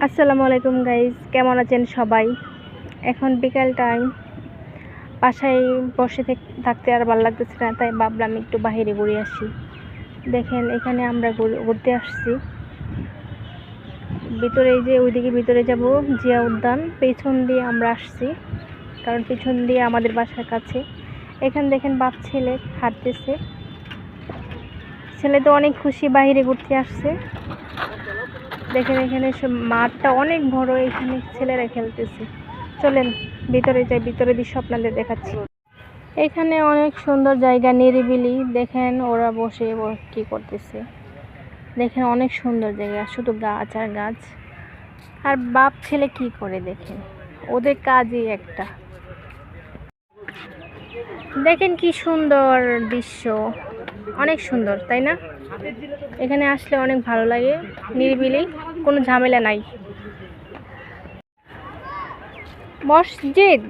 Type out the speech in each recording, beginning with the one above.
আসসালামু আলাইকুম গাইজ কেমন আছেন সবাই? এখন বিকাল টাইম বাসায় বসে থেক- থাকতে আর ভালো লাগতেছে না, তাই ভাবলাম একটু বাইরে ঘুরে আসি। দেখেন, এখানে আমরা ঘুর- ঘুরতে আসছি। ভিতরে যে, ওইদিকে ভিতরে যাব, জিয়া উদ্যান। পেছন দিয়ে আমরা আসছি, কারণ পেছন দিয়ে আমাদের বাসার কাছে। এখানে দেখেন বাপ ছেলে হাঁটতেছে। ছেলে তো অনেক খুশি বাইরে ঘুরতে আসছে। দেখেন, এখানে মাঠটা অনেক বড়, এখানে ছেলেরা খেলতেছে। চলেন, ভিতরে যাই, ভিতরে দৃশ্য আপনাদের দেখাচ্ছি। এখানে অনেক সুন্দর জায়গা, নিরিবিলি। দেখেন, ওরা বসে কি করতেছে। দেখেন, অনেক সুন্দর জায়গা, শুধু গাছ আর গাছ। আর বাপ ছেলে কি করে দেখেন? ওদের কাজই একটা। দেখেন কি সুন্দর দৃশ্য। অনেক সুন্দর, তাই না? এখানে আসলে অনেক ভালো লাগে, নিরিবিলি, কোনো ঝামেলা নাই। মসজিদ?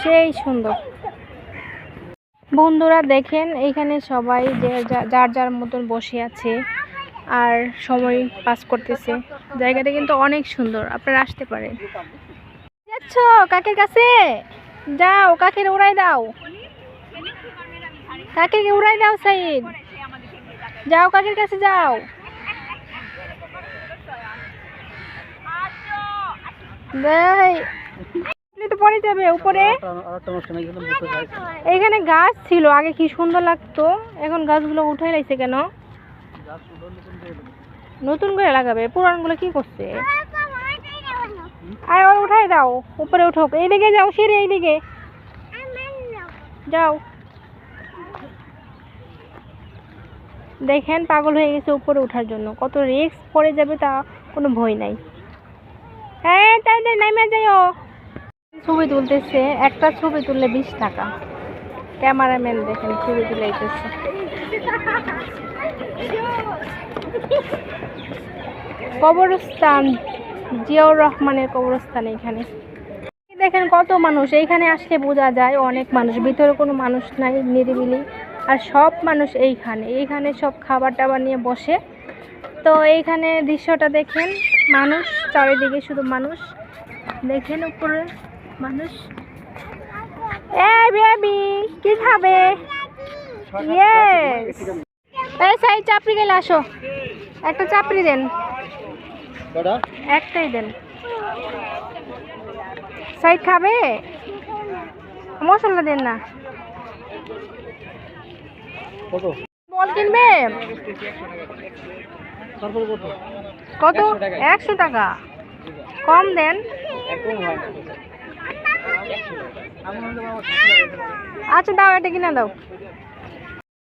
সেই সুন্দর। বন্ধুরা দেখেন, এখানে সবাই যে যার যার মতন বসে আছে আর সময় পাস করতেছে। জায়গাটা কিন্তু অনেক সুন্দর, আপনারা আসতে পারেন। যাচ্ছ, কাকের কাছে? যাও কাকের উড়াই দাও? কাকে উড়াই দাও সাইদ? যাও কাকের কাছে যাও। তো পরে যাবে উপরে। এখানে গাছ ছিল আগে কি সুন্দর লাগতো? এখন গাছগুলো উঠাই লাইছে কেন? নতুন করে লাগাবে? পুরানগুলো কি করছে? আয়, ওর উঠাই দাও, উপরে উঠোক এইদিকে যাও, সিঁড়ি এইদিকে। যাও। দেখেন, পাগল হয়ে গেছে উপরে ওঠার জন্য। কত রিস্ক পড়ে যাবে তা কোনো ভয় নাই। হ্যাঁ তাই নাইমে যাইও। ছবি তুলতেছে, একটা ছবি তুললে বিশ টাকা। ক্যামেরাম্যান দেখেন, ছবি তুলাইতেছে। কবরস্থান। জিয়াউর রহমানের কবরস্থান এখানে। দেখেন কত মানুষ এইখানে আসলে বোঝা যায় অনেক মানুষ ভিতরে কোনো মানুষ নাই নিরিবিলি আর সব মানুষ এইখানে। এইখানে সব খাবার টাবার নিয়ে বসে। তো এইখানে দৃশ্যটা দেখেন মানুষ চারিদিকে শুধু মানুষ। দেখেন উপরে মানুষ। এই বেবি কি খাবে? এই সাই চাপড়ি গেলে আসো। একটা চাপড়ি দেন। একটাই দেন। সাইড খাবে? মশলা দেন না। বল কিনবে? কত? একশো টাকা। কম দেন। আচ্ছা দাও এটা কিনা দাও।